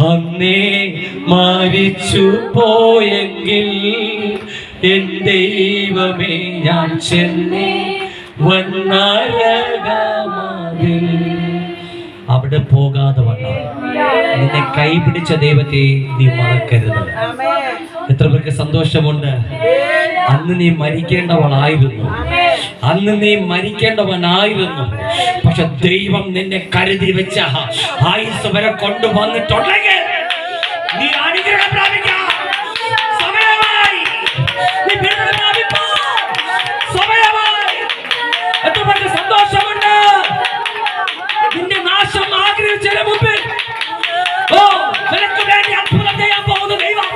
അന്നേ മരിച്ചു പോയെങ്കിൽ എൻ ദൈവമേ ഞാൻ ചെന്നേ വന്നരകമാതിൽ അവിടെ പോകാതെ വന്ന. നിന്നെ കൈപിടിച്ച ദൈവത്തെ നീ മറക്കരുത്. എത്ര പേർക്ക് സന്തോഷമുണ്ട്? അന്ന് നീ മരിക്കേണ്ടവളായിരുന്നു. അന്ന് നീ മരിക്കേണ്ടവനായിരുന്നു. പക്ഷെ ദൈവം നിന്നെ കരുതി വെച്ച ആയുസ് വരെ കൊണ്ടുവന്നിട്ടുണ്ടെങ്കിൽ നീ അനുഗ്രഹം പ്രാപിക്കാം. സമയമായി. നീ സമയമായി. നിന്റെ നാശം ആഗ്രഹിച്ചതിന് ഓ ദൈവം.